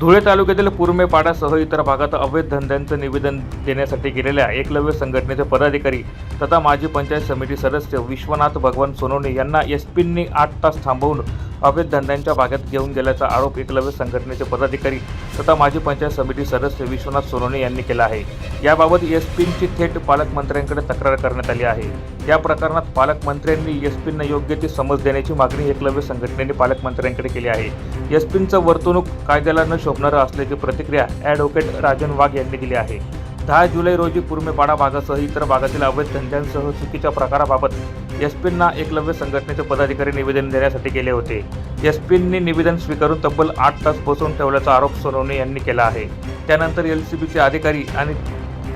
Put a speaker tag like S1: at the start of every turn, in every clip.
S1: धुळे तालुक्यातील पुरमेपाडासह इतर भागात अवैध धंद्यांचं निवेदन देण्यासाठी गेलेल्या एकलव्य संघटनेचे पदाधिकारी तथा माजी पंचायत समिती सदस्य विश्वनाथ भगवान सोनवणे यांना एस पींनी आठ तास थांबवून अवैध धंद्यांच्या भागात घेऊन गेल्याचा आरोप एकलव्य संघटनेचे पदाधिकारी तथा माजी पंचायत समिती सदस्य विश्वनाथ सोनवणे यांनी केला आहे. याबाबत एस थेट पालकमंत्र्यांकडे तक्रार करण्यात आली आहे. या प्रकरणात पालकमंत्र्यांनी एस योग्य ती समज देण्याची मागणी एकलव्य संघटनेने पालकमंत्र्यांकडे केली आहे. एस वर्तणूक कायद्याला न शोभणारं असल्याची प्रतिक्रिया ॲडव्होकेट राजन वाघ यांनी दिली आहे. दहा जुलै रोजी पुरमेपाडा भागासह इतर भागातील अवैध धंद्यांसह चुकीच्या प्रकाराबाबत एस एकलव्य संघटनेचे पदाधिकारी निवेदन देण्यासाठी गेले होते. एस निवेदन स्वीकारून तब्बल आठ तास बसवून ठेवल्याचा आरोप सोनवणे यांनी केला आहे. त्यानंतर एल सी बीचे अधिकारी आणि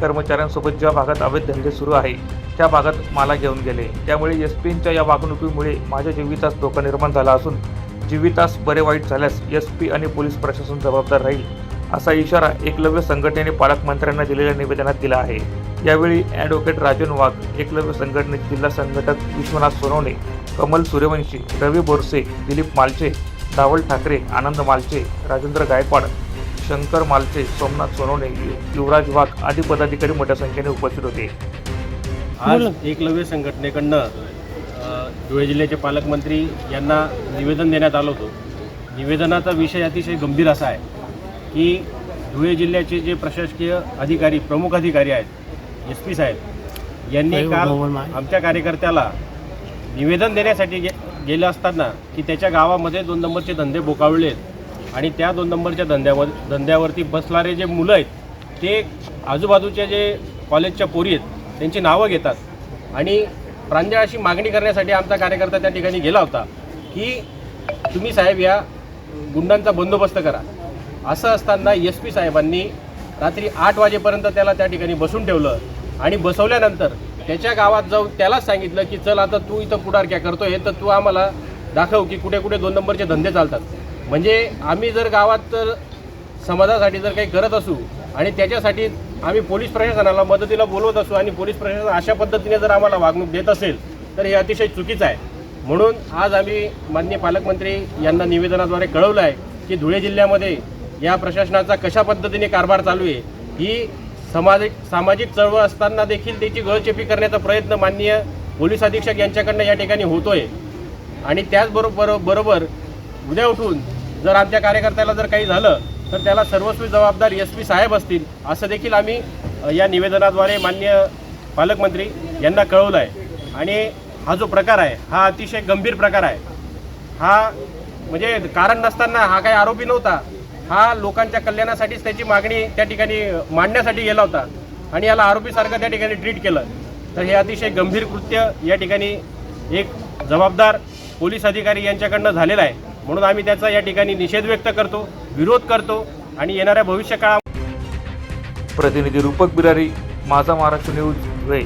S1: कर्मचाऱ्यांसोबत ज्या भागात अवैध धंदे सुरू आहे त्या भागात मला घेऊन गेले. त्यामुळे एस पींच्या या वागणुकीमुळे माझ्या जीवितास धोका निर्माण झाला असून जीवितास बरे वाईट झाल्यास एस पी आणि पोलीस प्रशासन जबाबदार राहील असा इशारा एकलव्य संघटनेने पालकमंत्र्यांना दिलेल्या निवेदनात दिला आहे. यावेळी ॲडव्होकेट राजन वाघ एकलव्य संघटनेचे जिल्हा संघटक विश्वनाथ सोनवणे कमल सूर्यवंशी रवी बोरसे दिलीप मालचे धावल ठाकरे आनंद मालचे राजेंद्र गायकवाड शंकर मालचे सोमनाथ सोनवणे युवराज वाघ आदी पदाधिकारी मोठ्या संख्येने उपस्थित होते.
S2: आज एकलव्य संघटनेकडनं धुळे जिल्ह्याचे पालकमंत्री यांना निवेदन देण्यात आलं होतं. निवेदनाचा विषय अतिशय गंभीर असा आहे. की धुळे जिल्ह्याचे जे प्रशासकीय अधिकारी प्रमुख अधिकारी आहेत एस पी साहेब यांनी काल आमच्या कार्यकर्त्याला निवेदन देण्यासाठी गे गेलं असताना की त्याच्या गावामध्ये दोन नंबरचे धंदे बोकावले आहेत आणि त्या दोन नंबरच्या धंद्यावर धंद्यावरती बसणारे जे मुलं आहेत ते आजूबाजूच्या जे कॉलेजच्या पोरी आहेत त्यांची नावं घेतात. आणि प्रांजळ अशी मागणी करण्यासाठी आमचा कार्यकर्ता त्या ठिकाणी गेला होता की तुम्ही साहेब या गुंडांचा बंदोबस्त करा. असं असताना एस पी साहेबांनी रात्री आठ वाजेपर्यंत त्याला त्या ठिकाणी बसून ठेवलं आणि बसवल्यानंतर त्याच्या गावात जाऊन त्यालाच सांगितलं की चल आता तू इथं पुढारक्या हे तर तू आम्हाला दाखव की कुठे कुठे दोन नंबरचे धंदे चालतात. म्हणजे आम्ही जर गावात तर समाजासाठी जर काही करत असू आणि त्याच्यासाठी आम्ही पोलीस प्रशासनाला मदतीला बोलवत असू आणि पोलीस प्रशासन अशा पद्धतीने जर आम्हाला वागणूक देत असेल तर हे अतिशय चुकीचं आहे. म्हणून आज आम्ही माननीय पालकमंत्री यांना निवेदनाद्वारे कळवलं आहे की धुळे जिल्ह्यामध्ये या प्रशासनाचा कशा पद्धतीने कारभार चालू आहे ही सामाजिक सामाजिक चळवळ असताना देखील त्याची गळचेपी करण्याचा प्रयत्न माननीय पोलीस अधीक्षक यांच्याकडनं या ठिकाणी होतोय. आणि त्याचबरोबर बरोबर उद्या उठून जर आमच्या कार्यकर्त्याला जर काही झालं तर त्याला सर्वस्वी जबाबदार एस पी साहेब असतील असं देखील आम्ही या निवेदनाद्वारे मान्य पालकमंत्री यांना कळवलं आहे आणि हा जो प्रकार आहे हा अतिशय गंभीर प्रकार आहे. हा म्हणजे कारण नसताना हा काही आरोपी नव्हता हा लोकांच्या कल्याणासाठीच त्याची मागणी त्या ठिकाणी मांडण्यासाठी गेला होता. आणि याला आरोपीसारखं त्या ठिकाणी ट्रीट केलं. तर हे अतिशय गंभीर कृत्य या ठिकाणी एक जबाबदार पोलीस अधिकारी यांच्याकडनं झालेलं आहे. म्हणून आम्ही त्याचा या ठिकाणी निषेध व्यक्त करतो विरोध करतो आणि येणाऱ्या भविष्य काळात
S1: प्रतिनिधी रूपक बिरारी माझा महाराष्ट्र न्यूज धुळे